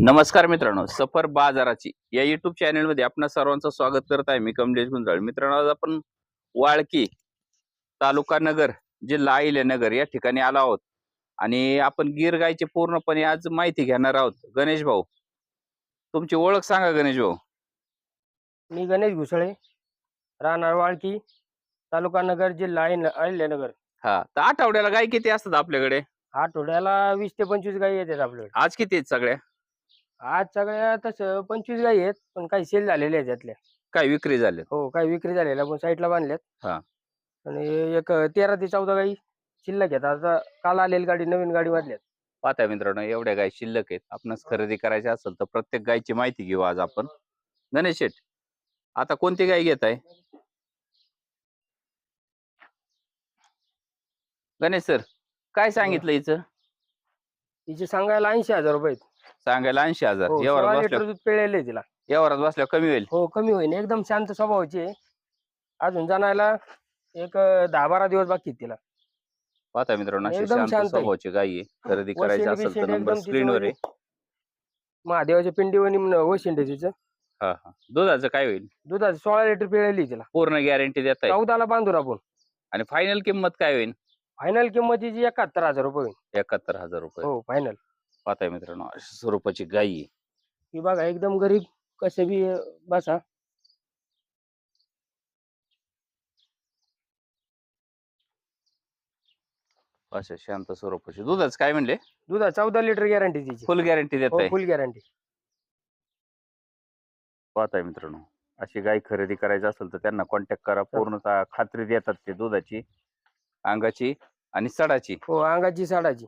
नमस्कार मित्रांनो सफर बाजाराची या युट्यूब चॅनलमध्ये आपणा सर्वांचं स्वागत करत आहे. मी कमलेश गुंजाळ. मित्रांनो आज आपण वाळकी तालुका नगर जिल्हा अहिल्यानगर या ठिकाणी आलो आहोत. आणि आपण गीर गायची पूर्णपणे आज माहिती घेणार आहोत. गणेश भाऊ तुमची ओळख सांगा गणेश भाऊ. मी गणेश घुसळे राहणार वाळकी तालुका नगर जिल्हा अहिल्या- अहिल्यानगर हा तर आठवड्याला गाय किती असतात आपल्याकडे? आठवड्याला वीस ते पंचवीस गायी येतात आपल्याकडे. आज किती आहेत सगळ्या? आज सगळ्या तसं पंचवीस गायी आहेत पण काही सेल झालेल्या आहेत त्यातल्या काय विक्री झाल्या हो काही विक्री झालेल्या पण साईडला बांधल्यात हा. आणि एक तेरा ते चौदा गायी शिल्लक आहेत. आता काल आलेली गाडी नवीन गाडी वाढल्यात. पाहता मित्रांनो एवढ्या गाय शिल्लक आहेत. आपणास खरेदी करायची असेल तर प्रत्येक गायची माहिती घेऊ आज आपण. गणेश शेठ आता कोणती गाय घेत आहे? गणेश सर काय सांगितलं हिचं? तिचे सांगायला ऐंशी हजार रुपये आहेत. सांगायला ऐंशी हजार. हो, यावरात सोळा बसल्या लिटर दूध पिळलेलं आहे तिला. यावरात बसल्या कमी होईल. हो कमी होईल. एकदम शांत स्वभावाची आहे. अजून जाणायला एक अं, दहा बारा दिवस बाकी आहेत तिला. पाहता मित्रांनो अशी एकदम शांत शांत आहे. स्वभावाची गाय आहे. खरेदी करायची वशिंड असेल तर बिशिंड नंबर एकदम स्क्रीनवर आहे. महादेवाच्या पिंडीवणी वशिंड तिचं हा हा. दुधाचं काय होईल? दुधाचं सोळा लिटर पिळली तिला. पूर्ण गॅरंटी देत चौदाला बांधून आपण. आणि फायनल किंमत काय होईल? फायनल किंमत तिची एकाहत्तर हजार रुपये होईल. एकाहत्तर हजार रुपये. हो फायनल पाहताय मित्रांनो अशा स्वरूपाची गाय आहे. ही बघा एकदम गरीब कसे बी अं, बसा. अशा शांत स्वरूपाची. दुधाचं काय म्हणले? दुधा चौदा लिटर गॅरंटी तिची. फुल गॅरंटी देत आहे फुल गॅरंटी पाहताय मित्रांनो अशी गाय खरेदी करायची असेल तर त्यांना कॉन्टॅक्ट करा. पूर्णतः खात्री देतात ते दुधाची अंगाची आणि सडाची. हो अंगाची साडाची.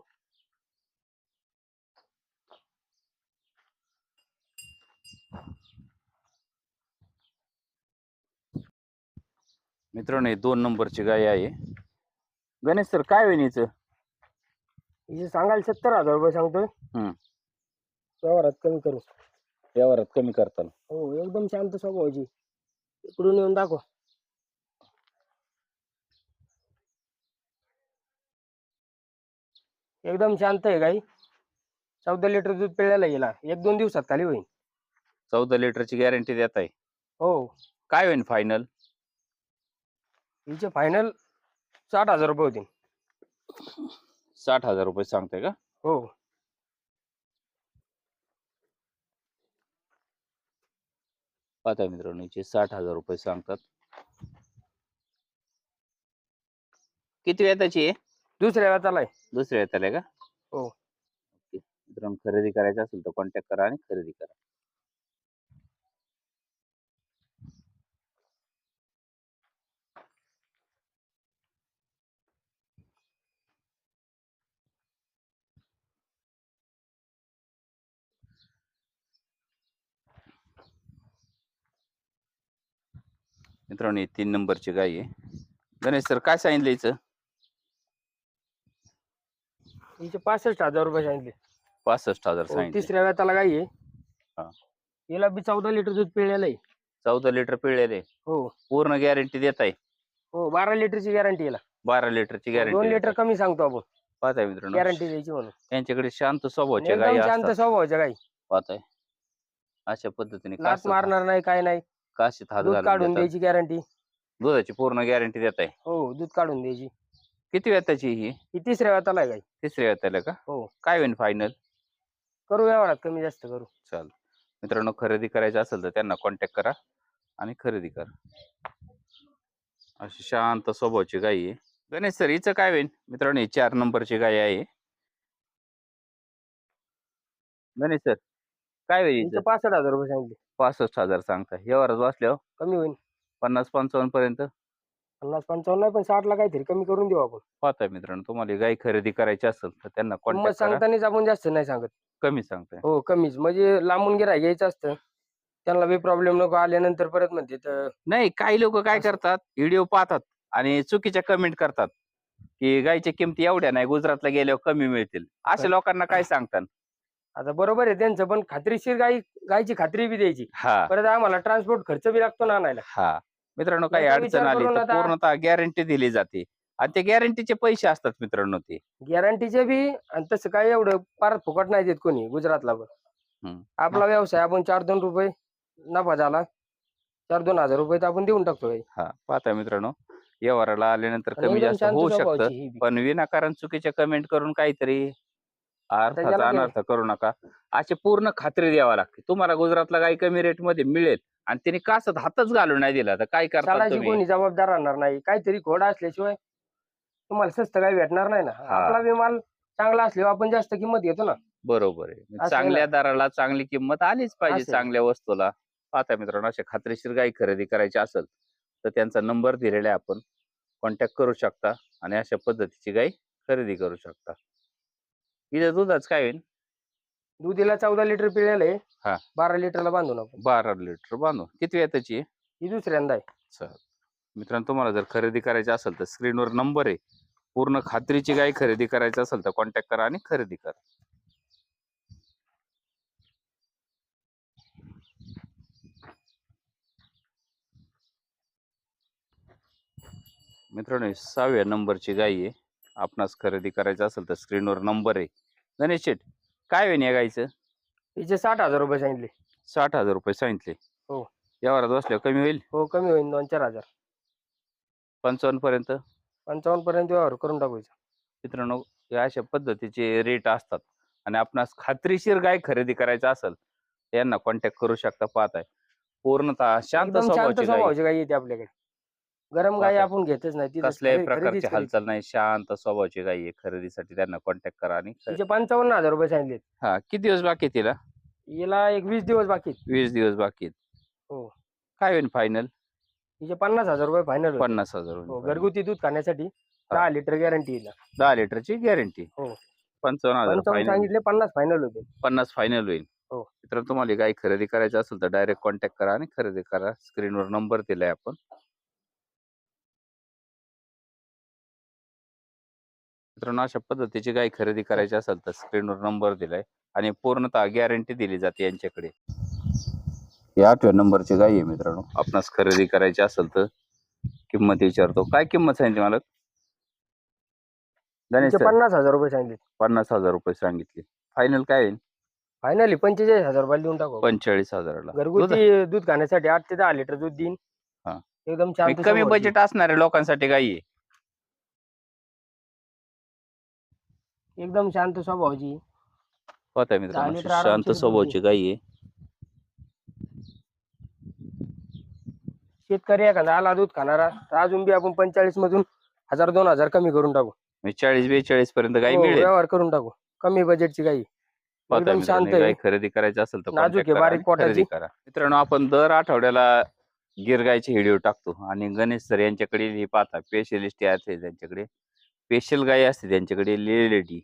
मित्रांनो दोन नंबरची गाय आहे. गणेश सर काय होईल हिचं? हिचे सांगायला सत्तर हजार रुपये सांगतोय. हम्म. व्यवहारात कमी करू. व्यवहारात कमी करताल. हो एकदम शांत स्वभावाची इकडून येऊन दाखव. एकदम शांत आहे गाई. चौदा लिटर दूध पिळायला गेला. एक दोन दिवसात खाली होईल. चौदा लिटरची गॅरंटी देत आहे हो. काय होईल फायनल हिचे फायनल साठ हजार रुपये होतील. साठ हजार रुपये सांगताय का? हो. पाहताय मित्रांनो हिचे साठ हजार रुपये सांगतात. किती वेताची आहे? दुसऱ्या वेळाला आहे. दुसऱ्या वेताला आहे का? हो. मित्रांनो खरेदी करायची असेल तर कॉन्टॅक्ट करा आणि खरेदी करा. मित्रांनो ही तीन नंबरची गाय आहे. गणेश सर काय सांगितलं हिचं? हिचे पासष्ट हजार रुपये सांगितले. पासष्ट हजार हो, सांगितले. तिसऱ्या वेळाला गाई आहे. हा. हिला बी चौदा लिटर दूध पिळलेलं आहे. चौदा लिटर पिळलेले हो. पूर्ण गॅरंटी देत आहे. हो बारा लिटरची गॅरंटी याला बारा लिटरची दोन गॅरंटी लिटर कमी सांगतो आपण. पाहताय मित्रांनो. गॅरंटी द्यायची म्हणून. यांच्याकडे शांत स्वभावाच्या गायी एकदम शांत असतात. स्वभावाच्या गाई पाहताय. अशा पद्धतीने काशीत- मारणार नाही काय नाही. काशीत हात दूध घालून काढून देतात. द्यायची गॅरंटी दुधाची पूर्ण गॅरंटी देत आहे हो दूध काढून द्यायची. किती वेताची ही? ही तिसऱ्या वेळाला आहे गाई. तिसऱ्या वेताला का? हो. काय होईल फायनल करू व्यवहारात कमी जास्त करू. चाल मित्रांनो खरेदी करायची असेल तर त्यांना कॉन्टॅक्ट करा आणि खरेदी करा. अशी शांत स्वभावाची गाय आहे. गणेश सर हिचं काय होईल मित्रांनो ही चार नंबरची गाय आहे. गणेश सर काय होईल हिचे हिचं? पासष्ट हजार रुपये सांगितले. पासष्ट हजार सांगता. यावरच बसल्यावर? कमी होईल पन्नास पंचावन्न पर्यंत? पन्नास पंचावन्न नाही पण साठला काहीतरी कमी करून देऊ आपण. पाहताय मित्रांनो तुम्हाला गाय खरेदी करायची असेल तर त्यांना किंमत कॉन्टॅक्ट करा. सांगतानाच आपण जास्त नाही सांगत. कमी सांगताय. हो कमीच. म्हणजे लांबून गिराय घ्यायचं असतं. त्यांना बी प्रॉब्लेम नको आल्यानंतर परत म्हणते तर. नाही काही लोक काय असं. करतात व्हिडिओ पाहतात आणि चुकीच्या कमेंट करतात की गायच्या किमती एवढ्या नाही गुजरातला गेल्यावर कमी मिळतील. अशा. लोकांना काय सांगतात आता बरोबर आहे त्यांचं पण खात्रीशीर गाई गायची खात्री बी द्यायची. हा. परत आम्हाला ट्रान्सपोर्ट खर्च बी लागतो ना आणायला. हा. मित्रांनो काही याचा अडचण विचार आली करून तर आता- पूर्णतः गॅरंटी दिली जाते. आणि ते गॅरंटीचे पैसे असतात मित्रांनो ते. गॅरंटीचे बी आणि तसं काय एवढं फार फुकट नाही देत कोणी गुजरातला पण. हम्म. आपला व्यवसाय आपण चार दोन रुपये नफा झाला चार दोन हजार रुपये तर आपण देऊन टाकतो गाई. हा. पाहता मित्रांनो व्यवहाराला आल्यानंतर आणि कमी एकदम जास्त शांत होऊ शकतं. स्वभावाची ही बी. पण विनाकारण चुकीच्या कमेंट करून काहीतरी अर्थाचा अनर्थ करू नका. अशी पूर्ण खात्री द्यावा लागते. तुम्हाला गुजरातला गाई कमी रेटमध्ये मिळेल आणि तिने कासत हातच घालून नाही दिला तर काय करता तुम्ही? कोणी जबाबदार राहणार नाही. काहीतरी घोडा असल्याशिवाय तुम्हाला स्वस्त काही भेटणार नाही ना. हा. आपला विमाल चांगला असल्यावर आपण जास्त किंमत घेतो ना. बरोबर आहे. आहे चांगल्या दराला चांगली किंमत आलीच पाहिजे. चांगल्या वस्तूला. पाहता मित्रांनो अशा खात्रीशीर गाई खरेदी करायची असेल तर त्यांचा नंबर दिलेला आहे आपण. कॉन्टॅक्ट करू शकता आणि अशा पद्धतीची गाई खरेदी करू शकता. इथे दुधाच काय होईल? दुधीला चौदा लिटर पिळलेलं हा. आहे बारा लिटरला बांधून आपण बारा लिटर बांधू. किती आहे त्याची? ही दुसऱ्यांदा आहे. मित्रांनो तुम्हाला जर खरेदी करायची असेल तर स्क्रीनवर नंबर आहे. पूर्ण खात्रीची गाय खरेदी करायची असेल तर कॉन्टॅक्ट करा आणि खरेदी करा. मित्रांनो ही सहाव्या नंबरची गाय आहे. आपणास खरेदी करायचं असेल तर स्क्रीनवर नंबर आहे. गणेश शेठ काय होईन या गायचं हिचे साठ हजार रुपये सांगितले. साठ हजार रुपये सांगितले. हो. यावरात बसल्यावर कमी होईल? हो कमी होईल दोन चार हजार. पंचावन्न पर्यंत? पंचावन्न पर्यंत व्यवहार करून टाकायचा. मित्रांनो या अशा पद्धतीचे रेट असतात. आणि आपणास खात्रीशीर गाय खरेदी करायचं असेल तर यांना कॉन्टॅक्ट करू शकता पाहताय. पूर्णतः शांत एकदम शांत स्वभावाची गाय. स्वभावाची येते आपल्याकडे. गरम गाई. आपण घेतच नाही तिथं कसल्याही प्रकारची. हालचाल नाही शांत स्वभावाची गाय आहे खरेदीसाठी त्यांना कॉन्टॅक्ट करा आणि तिचे पंचावन्न हजार रुपये सांगितले हा किती दिवस बाकी आहे तिला हिला एक वीस दिवस बाकी आहेत. वीस दिवस बाकी आहेत. हो. काय होईल फायनल तिचे पन्नास हजार रुपये फायनल पन्नास हजार होईल हो. घरगुती दूध खाण्यासाठी दहा लिटर गॅरंटी दहा लिटरची गॅरंटी हो. पंचावन्न हजार पंचावन्न फायनल सांगितले पन्नास फायनल होते पन्नास फायनल होईल हो. मित्रांनो तुम्हाला गाय खरेदी करायची असेल तर डायरेक्ट कॉन्टॅक्ट करा आणि खरेदी करा स्क्रीनवर नंबर दिलाय आपण मित्रांनो अशा पद्धतीची गाय खरेदी करायची असेल तर स्क्रीनवर नंबर दिलाय आणि पूर्णतः गॅरंटी दिली जाते यांच्याकडे. ही आठव्या नंबरची गाय आहे मित्रांनो. आपणास खरेदी करायची असेल तर किंमत विचारतो. काय किंमत सांगितली मला गणेश तिचे sir, पन्नास हजार रुपये सांगितले. पन्नास हजार रुपये सांगितले. फायनल काय होईल? फायनली पंचेचाळीस हजार रुपये देऊन टाकू पंचेचाळीस हजाराला. दूध- घरगुती दूध खाण्यासाठी आठ ते दहा लिटर दूध देईन. हा. एकदम शांत कमी स्वभावाची. बजेट असणाऱ्या लोकांसाठी गाई आहे. एकदम शांत स्वभावाची. लिटर अशी शांत स्वभावची गाई आहे. शेतकरी एखादा आला दूध खाणारा तर अजून बी आपण पंचेचाळीस मधून हजार दोन हजार कमी करून टाकू. म्हणजे चाळीस बेचाळीस पर्यंत गाई हो, मिळेल. व्यवहार करून टाकू. कमी बजेटची गाई. एकदम मित्रांनो, शांत आहे. गाय खरेदी करायची असेल तर नाजूक contact आहे, करा बारीक आणि पोटाची. करा. मित्रांनो आपण दर आठवड्याला गिर गायचे व्हिडिओ टाकतो. आणि गणेश सर यांच्याकडे ही पाहता. स्पेशलिस्ट आहे त्यांच्याकडे. स्पेशल गाय असते त्यांच्याकडे लेडी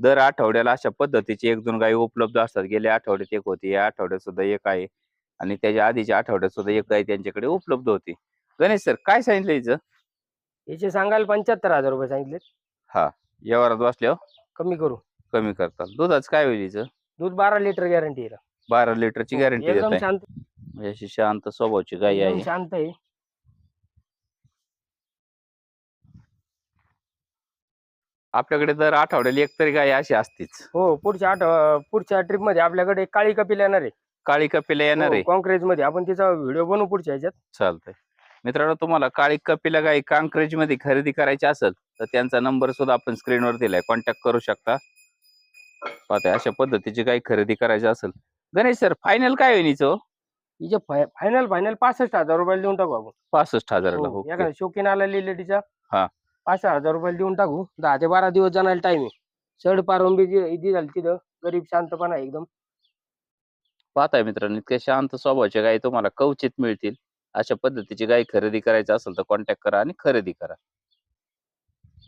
दर आठवड्याला अशा पद्धतीची एक दोन गायी उपलब्ध असतात. गेल्या आठवड्यात एक होती या आठवड्यात सुद्धा एक आहे. आणि त्याच्या आधीच्या आठवड्यात सुद्धा एक गाय त्यांच्याकडे उपलब्ध होती. गणेश सर काय सांगितलं हिचं? याचे सांगायला पंच्याहत्तर हजार रुपये सांगितले व्यवहारात बसल्यावर कमी करू. कमी करतात. दुधाच काय होईल हिचं? दूध बारा लिटर गॅरंटी बारा लिटरची गॅरंटी देत हो, एकदम आहे शांत. म्हणजे अशी शांत स्वभावची गाय एकदम आहे. शांत आहे. आपल्याकडे दर आठवड्याला एक तरी गाय अशी असतीच. हो पुढच्या आठ पुढच्या ट्रिपमध्ये आपल्याकडे काळी कपिल येणार आहे. काळी कपिला येणार आहे. कॉन्क्रेजमध्ये. आपण तिचा व्हिडिओ बनवू पुढच्या ह्याच्यात. चालतंय. मित्रांनो तुम्हाला काळी कपिला गाय कांक्रेजमध्ये खरेदी करायची असेल तर त्यांचा नंबर सुद्धा आपण स्क्रीनवर दिलाय. कॉन्टॅक्ट करू शकता. पाहताय अशा पद्धतीची गाय खरेदी करायची असेल. गणेश सर फायनल काय होईल हिचं? हिचे फायनल फायनल पासष्ट हजार रुपयाला देऊन टाकू आपण. पासष्ट हजाराला हो, हो एखादा शौकीन आला लिलेटीचा हा. पाच सहा हजार रुपयाला देऊन टाकू. दहा ते बारा दिवस जाणार टाइम आहे. चढ पारून बी जी- जी झाली तिथं. गरीब शांतपणा आहे एकदम. पाहताय मित्रांनो इतक्या शांत स्वभावाच्या गाय तुम्हाला कवचित मिळतील. अशा पद्धतीची गाय खरेदी करायची असेल तर कॉन्टॅक्ट करा आणि खरेदी करा.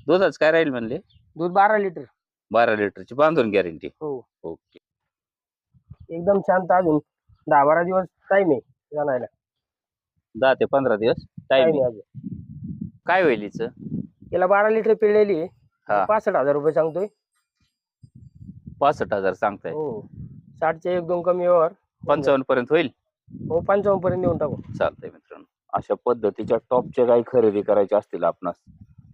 दुधाच काय राहील म्हणले? दूध बारा लिटर. बारा लिटरची बांधून गॅरंटी हो. ओके. एकदम शांत अजून. दहा बारा दिवस टाइम आहे जाणायला. दहा ते पंधरा दिवस टाइम टाइम आहे. अजून. काय होईल हिचं? याला बारा लिटर पिळलेली हा. पासष्ट हजार रुपये सांगतोय. पासष्ट हजार सांगताय? हो. साठचे एक दोन कमी व्यवहार. पंचावन्न पर्यंत होईल? हो पंचावन्न पर्यंत देऊन टाकू. चालतंय मित्रांनो. अशा पद्धतीच्या टॉपच्या गाई खरेदी करायच्या असतील आपणास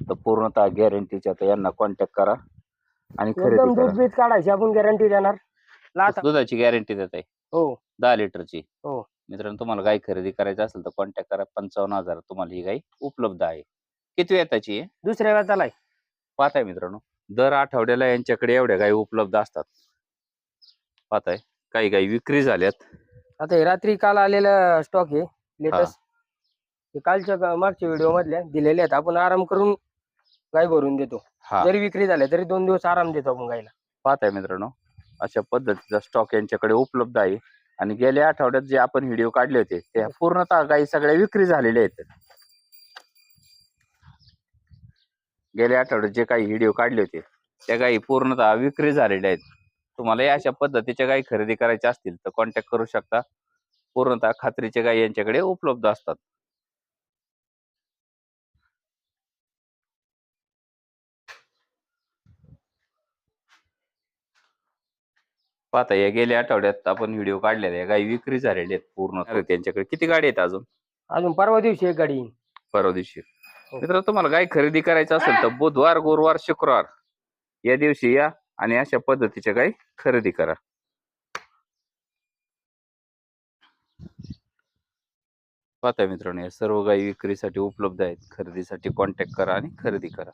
तर पूर्णतः गॅरंटीच्या तर यांना कॉन्टॅक्ट करा आणि एकदम खरेदी दूध करा. बीज काढायची आपण गॅरंटी देणार. लाथा दुधाची गॅरंटी देत आहे हो. दहा लिटरची? हो. मित्रांनो तुम्हाला गाय खरेदी करायची असेल तर कॉन्टॅक्ट करा. पंचावन्न हजार तुम्हाला ही गाय उपलब्ध आहे. किती वेताची आहे? दुसऱ्या वेळाला आहे पाहताय मित्रांनो. दर आठवड्याला यांच्याकडे एवढ्या गायी उपलब्ध असतात. पाहताय. काही गायी विक्री झाल्यात. आता हे रात्री काल आलेला स्टॉक आहे लेटेस्ट हे. कालच्या मागच्या व्हिडिओ मधल्या दिलेले आहेत. आपण आराम करून गाय भरून देतो. हा. जरी विक्री झाल्या तरी दोन दिवस आराम देतो आपण गायला पाहताय मित्रांनो. अशा पद्धतीचा स्टॉक यांच्याकडे उपलब्ध आहे. आणि गेल्या आठवड्यात जे आपण व्हिडिओ काढले होते त्या पूर्णतः गायी सगळ्या विक्री झालेल्या आहेत. गेल्या आठवड्यात जे काही व्हिडिओ काढले होते त्या गायी पूर्णतः विक्री झालेल्या आहेत. तुम्हाला या अशा पद्धतीच्या गायी खरेदी करायच्या असतील तर कॉन्टॅक्ट करू शकता. पूर्णतः खात्रीच्या गायी यांच्याकडे उपलब्ध असतात. पाहता या गेल्या आठवड्यात आपण व्हिडिओ काढलेले गायी विक्री झालेल्या आहेत पूर्ण त्यांच्याकडे किती गाडी आहेत अजून? अजून परवा दिवशी एक गाडी परवा दिवशी. हो. मित्र तुम्हाला गाय खरेदी करायचं असेल तर बुधवार गुरुवार शुक्रवार या दिवशी या आणि अशा पद्धतीच्या गाय खरेदी करा. पाहता मित्रांनो या सर्व गायी विक्रीसाठी उपलब्ध आहेत. खरेदीसाठी कॉन्टॅक्ट करा आणि खरेदी करा.